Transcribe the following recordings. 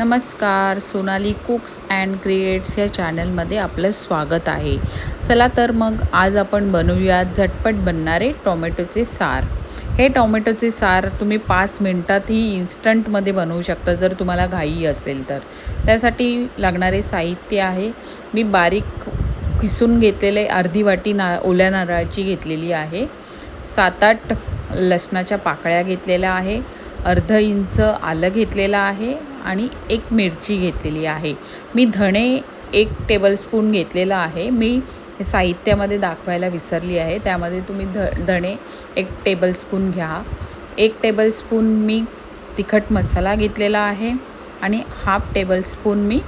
नमस्कार Sonali cooks and creates या चॅनलमध्ये आपलं स्वागत आहे. चला तर मग आज आपण बनवूया झटपट बनणारे टोमॅटोचे सार. हे टोमॅटोचे सार तुम्ही पाच मिनटातही इन्स्टंटमध्ये बनवू शकता जर तुम्हाला घाई असेल तर. त्यासाठी लागणारे साहित्य आहे. मी बारीक किसून घेतलेले अर्धी वाटी ना ओल्या नारळाची घेतलेली आहे. सात आठ लसणाच्या पाकळ्या घेतलेल्या आहे. अर्ध इंच आलं घेतलेलं आहे. आणि एक मिरची घेतलेली आहे. मी धणे एक टेबलस्पून घेतलेला आहे. मी साहित्यामध्ये दाखवायला विसरली आहे. त्यामध्ये तुम्ही ध धणे एक टेबलस्पून घ्या. एक टेबलस्पून मी तिखट मसाला घेतलेला आहे आणि हाफ टेबलस्पून मी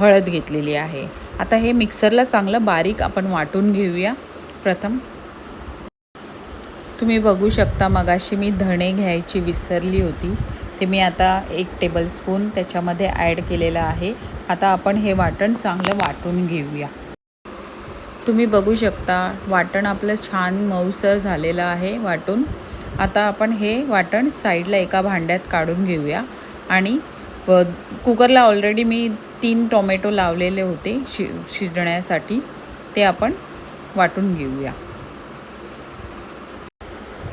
हळद घेतलेली आहे. आता हे मिक्सरला चांगलं बारीक आपण वाटून घेऊया. प्रथम तुम्ही बघू शकता मगाशी मी धणे घ्यायची विसरली होती. ते मी आता एक टेबलस्पून त्याच्यामध्ये ॲड केलेलं आहे. आता आपण हे वाटण चांगलं वाटून घेऊया. तुम्ही बघू शकता वाटण आपलं छान मऊसर झालेलं आहे वाटून. आता आपण हे वाटण साईडला एका भांड्यात काढून घेऊया. आणि कुकरला ऑलरेडी मी तीन टोमॅटो लावलेले होते शि शिजण्यासाठी. ते आपण वाटून घेऊया.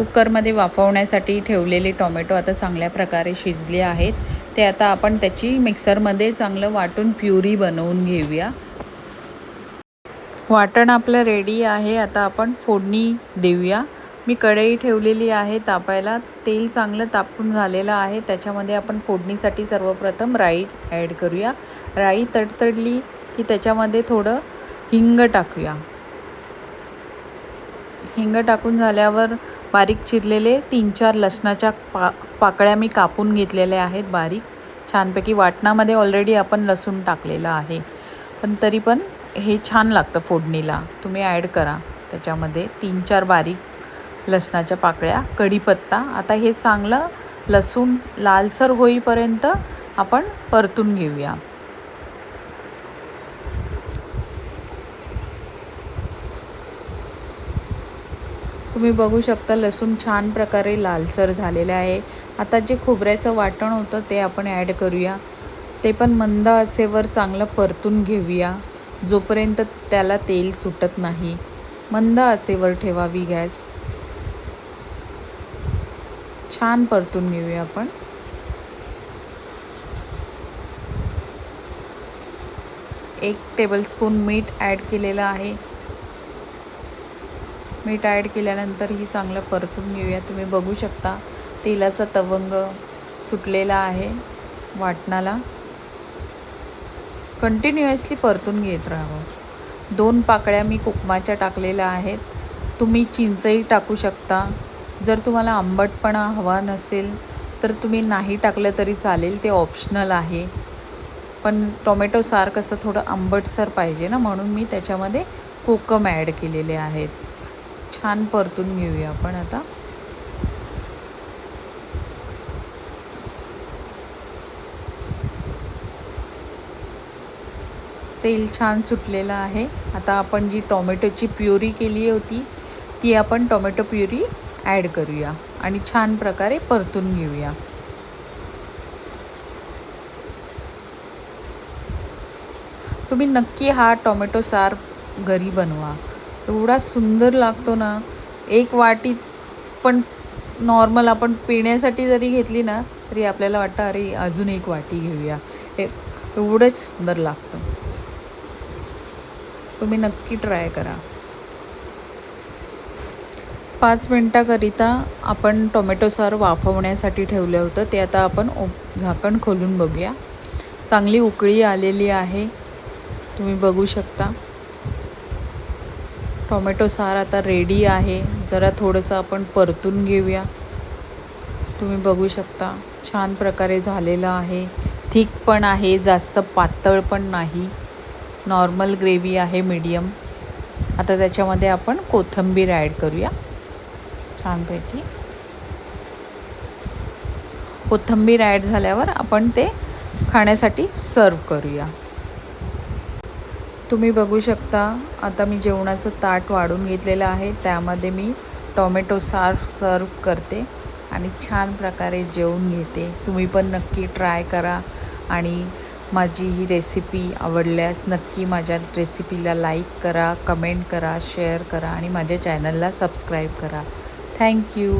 कुकरमध्ये वाफवण्यासाठी ठेवलेले टोमॅटो आता चांगल्या प्रकारे शिजले आहेत. ते आता आपण त्याची मिक्सरमध्ये चांगलं वाटून प्युरी बनवून घेऊया. वाटण आपलं रेडी आहे. आता आपण फोडणी देऊया. मी कढई ठेवलेली आहे तापायला. तेल चांगलं तापून झालेलं आहे. त्याच्यामध्ये आपण फोडणीसाठी सर्वप्रथम राई ॲड करूया. राई तडतडली की त्याच्यामध्ये थोडं हिंग टाकूया. हिंग टाकून झाल्यावर बारीक चिरलेले तीन चार लसणाच्या पा पाकळ्या मी कापून घेतलेल्या आहेत बारीक. छानपैकी वाटणामध्ये ऑलरेडी आपण लसूण टाकलेलं आहे. पण तरी पण हे छान लागतं फोडणीला. तुम्ही ॲड करा. त्याच्यामध्ये तीन चार बारीक लसणाच्या पाकळ्या कढीपत्ता. आता हे चांगलं लसूण लालसर होईपर्यंत आपण परतून घेऊया. तुम्ही बघू शकता लसूण छान प्रकारे लालसर झालेलं आहे. आता जे खोबऱ्याचं वाटण होतं ते आपण ॲड करूया. ते पण मंद आचेवर चांगलं परतून घेऊया. जोपर्यंत त्याला तेल सुटत नाही. मंद आचेवर ठेवावी गॅस. छान परतून घेऊया आपण. एक टेबलस्पून मीठ ॲड केलेलं आहे. मीठ ॲड केल्यानंतर ही चांगलं परतून घेऊया तुम्ही बघू शकता तेलाचा तवंग सुटलेला आहे वाटणाला. कंटिन्युअसली परतून घेत राहावं. दोन पाकळ्या मी कोकमाच्या टाकलेल्या आहेत. तुम्ही चिंचही टाकू शकता. जर तुम्हाला आंबटपणा हवा नसेल तर तुम्ही नाही टाकलं तरी चालेल ते ऑप्शनल आहे. पण टोमॅटो सार कसं थोडं आंबटसर पाहिजे ना म्हणून मी त्याच्यामध्ये कोकम ॲड केलेले आहेत. छान परतून घेऊया आपण आता. तेल छान सुटलेलं आहे. आता आपण जी टोमॅटोची प्युरी केली होती ती आपण टोमॅटो प्युरी ॲड करूया आणि छान प्रकारे परतून घेऊया. तुम्ही नक्की हा टोमॅटो सार घरी बनवा. एवढा सुंदर लागतो ना. एक वाटी पण नॉर्मल आपण पिण्यासाठी जरी घेतली ना तरी आपल्याला वाटतं अरे अजून एक वाटी घेऊया. हे एवढंच सुंदर लागतं. तुम्ही नक्की ट्राय करा. पाच मिनटाकरिता आपण टोमॅटो सार वाफवण्यासाठी ठेवलं होतं. ते आता आपण झाकण खोलून बघूया. चांगली उकळी आलेली आहे. तुम्ही बघू शकता. टोमॅटो सार आता रेडी आहे. जरा थोडंसं आपण परतून घेऊया. तुम्ही बघू शकता छान प्रकारे झालेलं आहे. थिक पण आहे जास्त पातळ पण नाही. नॉर्मल ग्रेव्ही आहे मीडियम. आता त्याच्यामध्ये आपण कोथिंबीर ॲड करूया. छानपैकी. कोथिंबीर ॲड झाल्यावर आपण ते खाण्यासाठी सर्व करूया. तुम्ही बघू शकता आता मी जेवणाचं ताट वाढून घेतलेलं आहे त्यामध्ये मी टॉमॅटो सार्फ सर्व करते आणि छान प्रकारे जेवून घेते. तुम्ही पण नक्की ट्राय करा आणि माझी ही रेसिपी आवडल्यास नक्की माझ्या रेसिपीला लाईक करा कमेंट करा शेअर करा आणि माझ्या चॅनलला सबस्क्राईब करा. थँक्यू